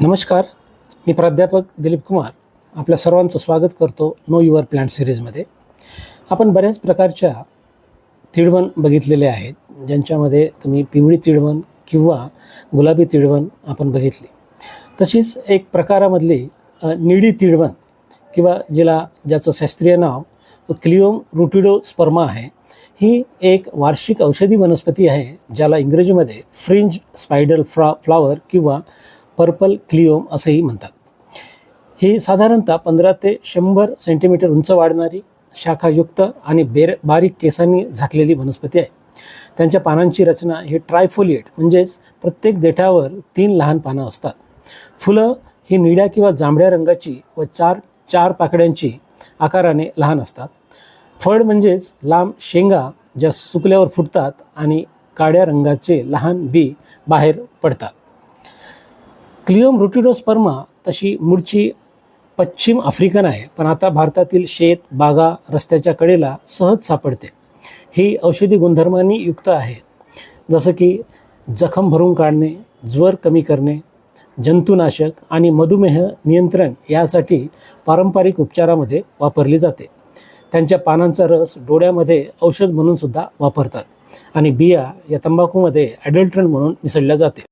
नमस्कार मी प्राध्यापक दिलीप कुमार. आपल्या सर्वांचं स्वागत करतो नो युअर प्लॅन्ट सिरीजमध्ये. आपण बऱ्याच प्रकारच्या तिळवण बघितलेले आहेत ज्यांच्यामध्ये तुम्ही पिवळी तिळवण किंवा गुलाबी तिळवण आपण बघितली. तशीच एक प्रकारामधली निळी तिळवण किंवा जिला ज्याचं शास्त्रीय नाव क्लिओम रुटिडो स्पर्मा आहे ही एक वार्षिक औषधी वनस्पती आहे ज्याला इंग्रजीमध्ये फ्रिंज स्पायडल फ्रा फ्लावर किंवा पर्पल क्लिओम असंही म्हणतात. ही साधारणतः पंधरा ते शंभर सेंटीमीटर उंच वाढणारी शाखायुक्त आणि बेर बारीक केसांनी झाकलेली वनस्पती आहे. त्यांच्या पानांची रचना ही ट्रायफोलिएट म्हणजेच प्रत्येक देठावर तीन लहान पानं असतात. फुलं ही निळ्या किंवा जांभळ्या रंगाची व चार चार पाकड्यांची आकाराने लहान असतात. फळ म्हणजेच लांब शेंगा ज्या सुकल्यावर फुटतात आणि काळ्या रंगाचे लहान बी बाहेर पडतात. क्लिओम रुटिडोस्पर्मा तशी मूळची पश्चिम आफ्रिकन आहे पण आता भारतातील शेत बागा रस्त्याच्या कडेला सहज सापडते. ही औषधी गुणधर्मांनी युक्त आहे. जसं की जखम भरून काढणे ज्वर कमी करणे जंतुनाशक आणि मधुमेह नियंत्रण यासाठी पारंपरिक उपचारामध्ये वापरली जाते. त्यांच्या पानांचा रस डोळ्यामध्ये औषध म्हणून सुद्धा वापरतात आणि बिया या तंबाखूमध्ये ॲडल्ट्रन म्हणून मिसळल्या जाते.